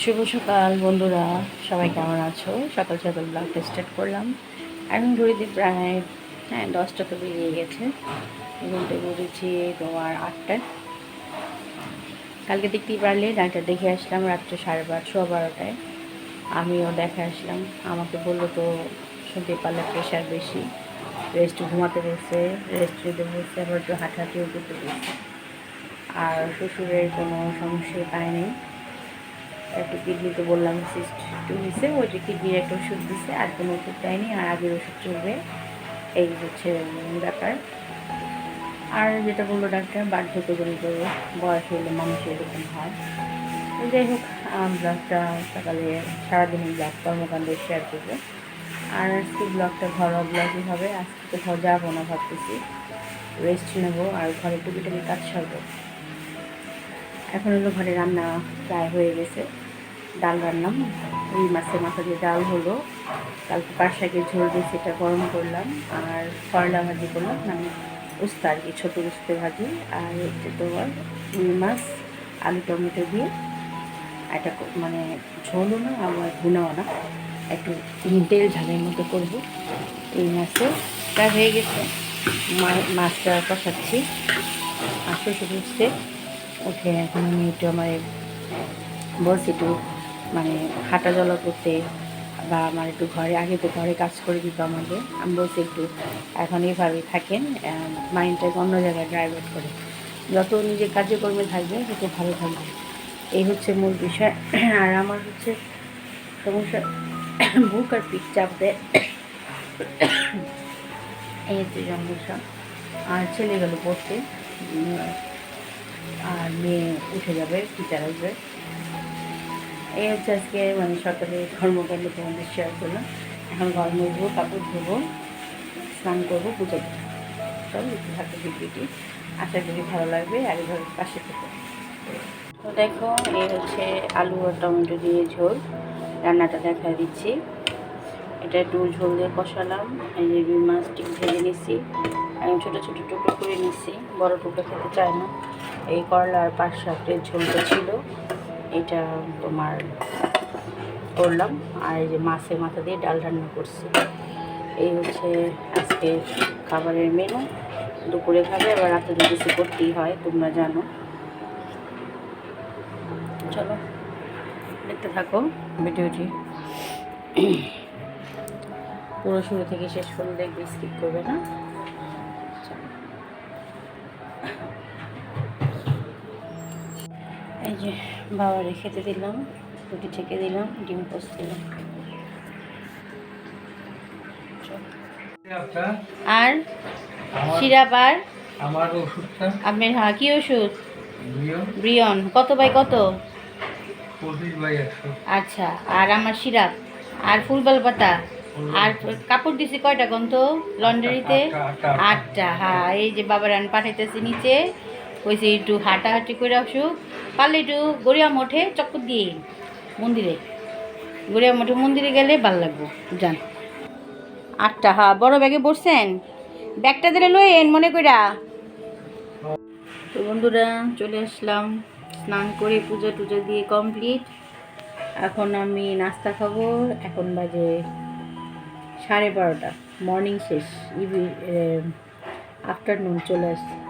শুভ সকাল বন্ধুরা, সবাই কেমন আছো? সকাল সকাল ব্লগটা স্টার্ট করলাম। এখন ঘড়িতে প্রায় হ্যাঁ দশটা তো বেরিয়ে গেছে। ঘুরতে ঘুরেছি তোমার আটটায়। কালকে দেখতেই পারলে ডাক্তার দেখে আসলাম রাত্রে সাড়ে বারো সোয়া বারোটায়। আমিও দেখে আসলাম। আমাকে বলল তো শুনতে পারলে প্রেশার বেশি। রেস্ট ঘুমাতে বলছে রেস্ট নিতে বলছে আবার একটু হাঁটাহাঁটিও করতে আর শ্বশুরের কোনো সমস্যাই পায়নি একটু কিডনিতে বললাম সিস্ট একটু নিছে, ওই যে কিডনির একটা ওষুধ দিছে, আর কোনো ওষুধ দেয়নি, আর আগের ওষুধ চলবে। এই হচ্ছে ব্যাপার। আর যেটা বলল ডাক্তার, বার্ধক্যজনিত বয়স হলে মানুষের এরকম হয়। যাই হোক ব্লগটা সকালে সারাদিনের ব্লগ কর্মকাণ্ড শেয়ার করব। আর আজকে ব্লগটা ঘরোয়া ব্লগই হবে। আজকে কোথাও যাব না ভাবতেছি। রেস্ট নেব, আর ঘরে টুকিটাকি কাজ সারবো। এখন হলো ঘরে রান্না প্রায় হয়ে গেছে। ডাল রান্নাম রুই মাছের মাথা দিয়ে ডাল হলো। কালকে পাঁচ শাকের ঝোল দিয়ে সেটা গরম করলাম। আর করলা ভাজি করলাম মানে উস্তা আর কি, ছোটো উস্তে ভাজি। আর হচ্ছে তোমার রুই মাছ, আলু টমেটো দিয়ে। একটা মানে ঝোলও না, আবার ভুনাও না। একটু তেল ঝালের মতো করব এই মাছটা হয়ে গেছে। মাছটা কষাচ্ছি। শ্বশুর উঠছে উঠে এখন আমি একটু আমার বলছি একটু মানে হাঁটা চলা করতে বা আমার একটু ঘরে, আগে তো ঘরে কাজ করে দিত আমাকে। আমি বলছি একটু, এখন এইভাবেই থাকেন মাইন্ডটাকে অন্য জায়গায় ড্রাইভার করে। যত নিজের কার্যকর্মে থাকবে, তত ভালো থাকবে। এই হচ্ছে মূল বিষয়। আর আমার হচ্ছে সমস্যা, বুক আর পিঠ চাপ দেয় এই হচ্ছে সমস্যা। আর ছেলে গেল পড়তে আর মেয়ে উঠে যাবে টিচার আসবে। এই হচ্ছে আজকে মানে সকালে কর্মকাণ্ড তোমাদের শেয়ার করলাম। এখন ঘর মুছবো, কাপড় ধোবো, স্নান করব, পুজো একটু হাতে ভিডিওটি আশা করি ভালো লাগবে, আর এভাবে পাশে থেকে। তো দেখো, এই হচ্ছে আলু আর টমেটো দিয়ে ঝোল। রান্নাটা দেখা দিচ্ছি। এটা একটু ঝোল দিয়ে কষালাম। এই যে রুই মাছটি ভেজে নিচ্ছি। আমি ছোটো ছোটো টুকরো করে নিচ্ছি। বড় টুকরো খেতে চায় না। এই করলা আর পাঁচ শাকের ঝোলটা ছিল। এটা তোমার করলাম আর এই যে মাছের মাথা দিয়ে ডাল রান্না করছি। এই হচ্ছে আজকে খাবারের মেনু দুপুরে খাবে, আবার রাতে তো কিছু করতেই হয়, তোমরা জানো। চলো, দেখতে থাকো ভিডিওটি। পুরো শুরু থেকে শেষ পর্যন্ত দেখবে স্কিপ করবে না। এই যে বাবারে খেতে দিলাম রুটি ছেঁকে দিলাম ডিম পোস্ট দিলাম। আর সিরাপ আর? আমার ওষুধটা? আপনার হ্যাঁ কি ওষুধ? ব্রিয়ন। কত বাই কত? আচ্ছা আর আমার সিরাপ। আর ফুলবাল পাতা? আর কাপড় দিছি কয়টা গন্ধ লন্ডারিতে? আটটা, হ্যাঁ এই যে বাবার আন পাঠাইতেছি নিচে। কইছে, একটু হাঁটাহাঁটি করে আসুক পারলে একটু গড়িয়া মঠে চক্কর দিয়ে মন্দিরে। গড়িয়া মঠে, মন্দিরে গেলে ভালো লাগবো। যান। আটটা হা বড় ব্যাগে বসছেন? ব্যাগটা দিলে লইয়েন, মনে কইরা। তো বন্ধুরা, চলে আসলাম। স্নান করে পূজা টুজা দিয়ে কমপ্লিট। এখন আমি নাস্তা খাব। এখন বাজে সাড়ে বারোটা। মর্নিং শেষ। ইভি আফটারনুন চলে আসছে।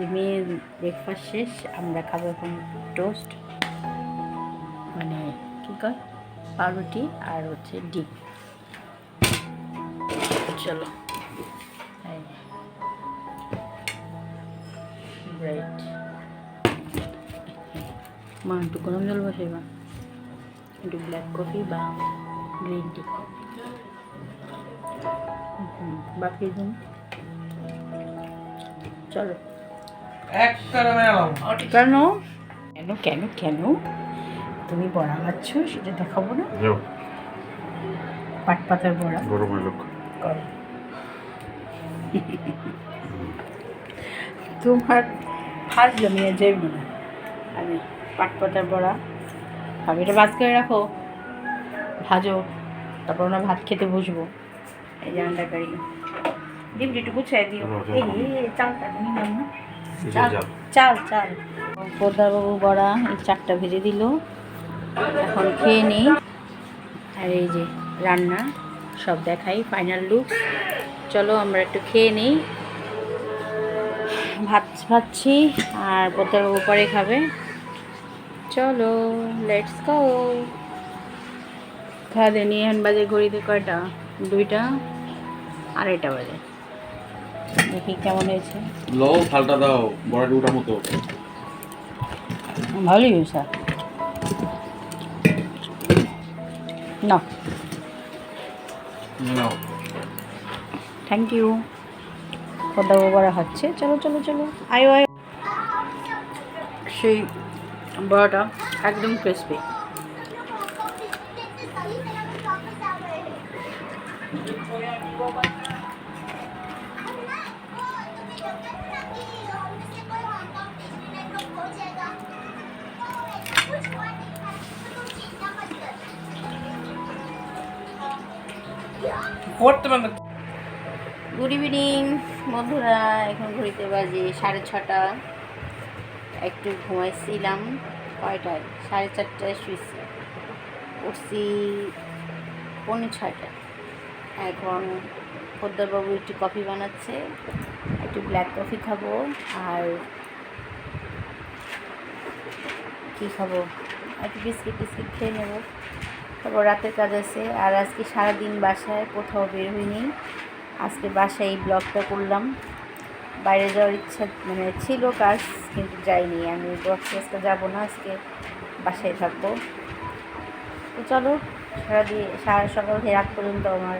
যে মেয়ের ব্রেকফাস্ট শেষ, আমরা খাব এখন টোস্ট মানে কী কয়? পাউরুটি আর হচ্ছে ডিম। চলো। রাইট মা, একটু গরম জল বসাইবা একটু ব্ল্যাক কফি বা গ্রিন টি বাকি দিন। চলো। কেন? কেন কেন কেন? তুমি বড়া খাচ্ছ সেটা দেখাবো না? পাট পাতার বড়া। গরম তোমার ফার্স্ট জমিয়ে যাইব না আমি পাট পাতার বড়া। আমি এটা ভাজ করে রাখো। ভাজো। তারপর আমরা ভাত খেতে বসবো। এই যে কারি ডিমটি একটু গুছাই দিও। এই এই চালটা নিলাম না? চাল চাল পোদাবাবু বড়া এই চারটা ভেজে দিল। এখন খেয়ে নিই। আর এই যে রান্না সব দেখাই ফাইনাল লুক চলো আমরা একটু খেয়ে নিই। ভাত ভাবছি আর বোতল উপরে খাবে। চলো লেটস গো খাওয়া দিয়ে নিয়ে বাজে ঘড়িতে কয়টা? দুইটা আড়াইটা বাজে। দেখি কেমন হয়েছে। লও থালটা দাও বড়াটি উঠার মতো। ভালোই হয়েছে? না। থ্যাংক ইউ পদ্মা বড়া হচ্ছে চলো চলো চলো। আয়ো আয়ো। সেই বড়াটা একদম ক্রিসপি করতে পারবে গুড ইভিনিং বন্ধুরা। এখন ঘড়িতে বাজে সাড়ে ছটা। একটু ঘুমাইছিলাম কয়টায়? সাড়ে চারটায় শুয়েছি উঠছি পৌনে ছয়টা এখন খদ্দারবাবু একটু কফি বানাচ্ছে, একটু ব্ল্যাক কফি খাব, আর কী খাব? একটু বিস্কিট টিস্কিট খেয়ে নেব। তারপর রাতের কাজ আছে। আর আজকে সারাদিন বাসায় কোথাও বের হইনি। আজকে বাসায় এই ব্লগটা করলাম। বাইরে যাওয়ার ইচ্ছা মানে ছিল কাজ, কিন্তু যাইনি। আমি ব্লগ আজকে যাব না, আজকে বাসায় থাকব। তো চলো, সারাদিন, সারা সকাল থেকে রাত পর্যন্ত আমার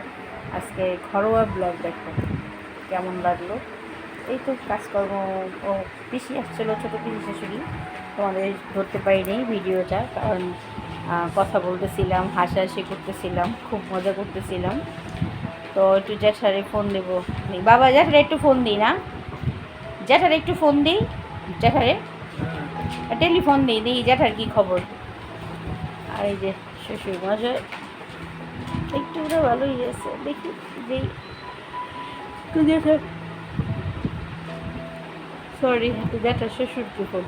আজকে ঘরোয়া ব্লগ দেখো, কেমন লাগল। এই তো কাজকর্ম, ও পিসি আসছিল, ছোটো পিসি শাশুড়ি। তোমাদের ধরতে পারিনি ভিডিওটা, কারণ কথা বলতেছিলাম, হাসাহাসি করতেছিলাম, খুব মজা করতেছিলাম। তো একটু জ্যাঠারে ফোন দেবো। বাবা, জ্যাঠারে একটু ফোন দিই না? জ্যাঠারে একটু ফোন দিই? জ্যাঠারে? টেলিফোন দিই দিই, জ্যাঠার কী খবর? আর এই যে শ্বশুর মজা একটু ভালোই আছে, দেখি, দিই। একটু জ্যাঠার সরি একটু জ্যাঠার শ্বশুরকে ফোন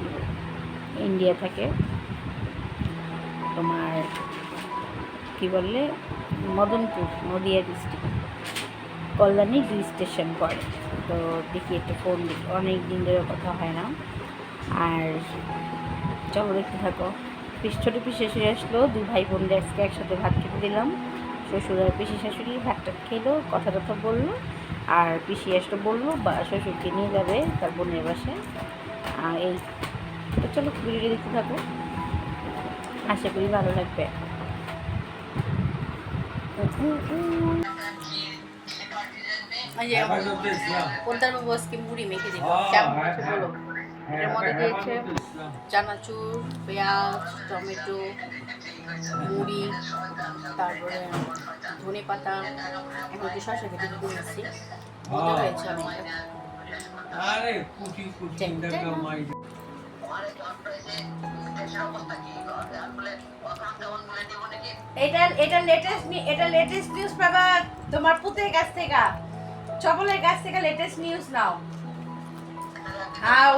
ইন্ডিয়া থাকে। তোমার, কি বললে মদনপুর, নদিয়া ডিস্ট্রিক্ট কল্যাণী দুই স্টেশন পড়ে। তো দেখি একটু ফোন দিই অনেক দিন ধরে কথা হয় না। আর চলো দেখতে থাকো। পিস ছোটো পিস শাশুড়ি আসলো দুই ভাই বোনদের আজকে একসাথে ভাত খেতে দিলাম। শ্বশুর আর পিসি শাশুড়ি ভাতটা খেলো কথা টথা বলল। আর পিসি আসলো বলল, বা শ্বশুরকে নিয়ে যাবে তার বোনের বাসায়। আর এই। তো চলো ভিডিও দেখতে থাকো। আশা করি ভালো লাগবে। মুড়ি মেখে দিব কেমন হচ্ছে বলো? এটার মধ্যে দিয়েছে চানাচুর পেঁয়াজ টমেটো মুড়ি তারপরে ধনে পাতা এখন একটু শসা কেটে দিতে দিচ্ছি মজা হয়েছে অনেকটা এটা এটা লেটেস্ট এটা লেটেস্ট নিউজ পাবা তোমার পুতের কাছ থেকে। চপলের কাছ থেকে লেটেস্ট নিউজ নাও। হ্যাঁ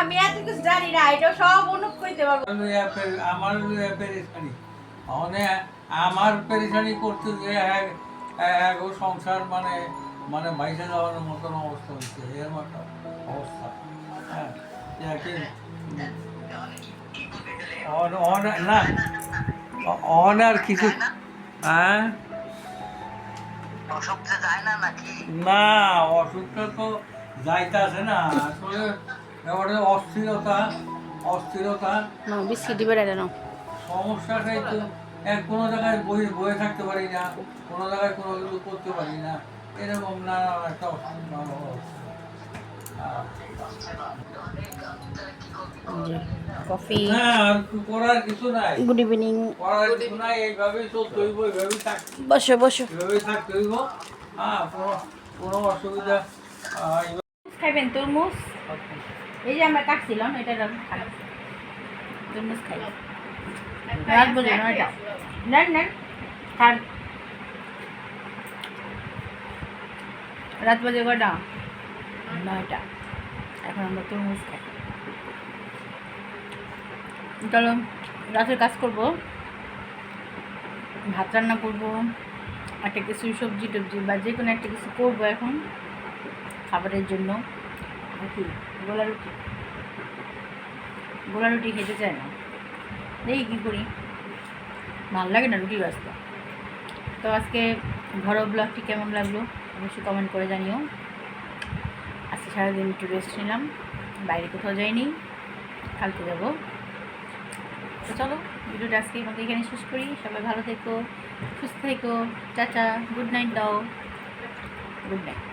আমি এত কিছু জানি না, এটা সব অনুপ করতে পারব। আমার পেরেশানি মানে আমার পেরেশানি করতে যে ও সংসার মানে মানে মাইসে যাওয়ার মতন অবস্থা হচ্ছে এর মতো অবস্থা। হ্যাঁ যাকে অন- অন- না। কিছু হ্যাঁ? না অসুখটা তো যাইতাছে না। আসলে এবারে অস্থিরতা অস্থিরতা। না বিস্কিট সমস্যাটাই তো। এক কোনো জায়গায় বই বয়ে থাকতে পারি না। কোনো জায়গায় কোনো কিছু করতে পারি না। এরকম না একটা অসুবিধা কফি। না আর কি করার কিছু নাই। গুড ইভিনিং করার কিছু নাই এইভাবেই চলতে হইব এইভাবেই থাকতে বসো বসো। হ্যাঁ খাইবেন তরমুজ? এই যে আমরা কাটছিলাম এটা খাই। তরমুজ খাই। নেন নেন। খান। রাত বাজে কটা নয়টা। এখন আমরা তরমুজ খাই। চলো, রাতের কাজ করব। ভাত রান্না করব, একটা কিছু সবজি টবজি বা যে কোনো একটা কিছু করব এখন খাবারের জন্য। কি, গোলা রুটি। গোলা রুটি খেতে চায় না। দেখি কী করি। ভালো লাগে না রুটি বাস্তা তো আজকে ঘরোয়া ব্লগটি কেমন লাগল অবশ্যই কমেন্ট করে জানিও। আজকে সারাদিন একটু রেস্ট নিলাম। বাইরে কোথাও যাইনি। কালকে যাব। তো চলো, ভিডিওটা আজকে মতো এখানে শেষ করি। সবাই ভালো থেকো, সুস্থ থেকো চাচা গুড নাইট, দাও। Good night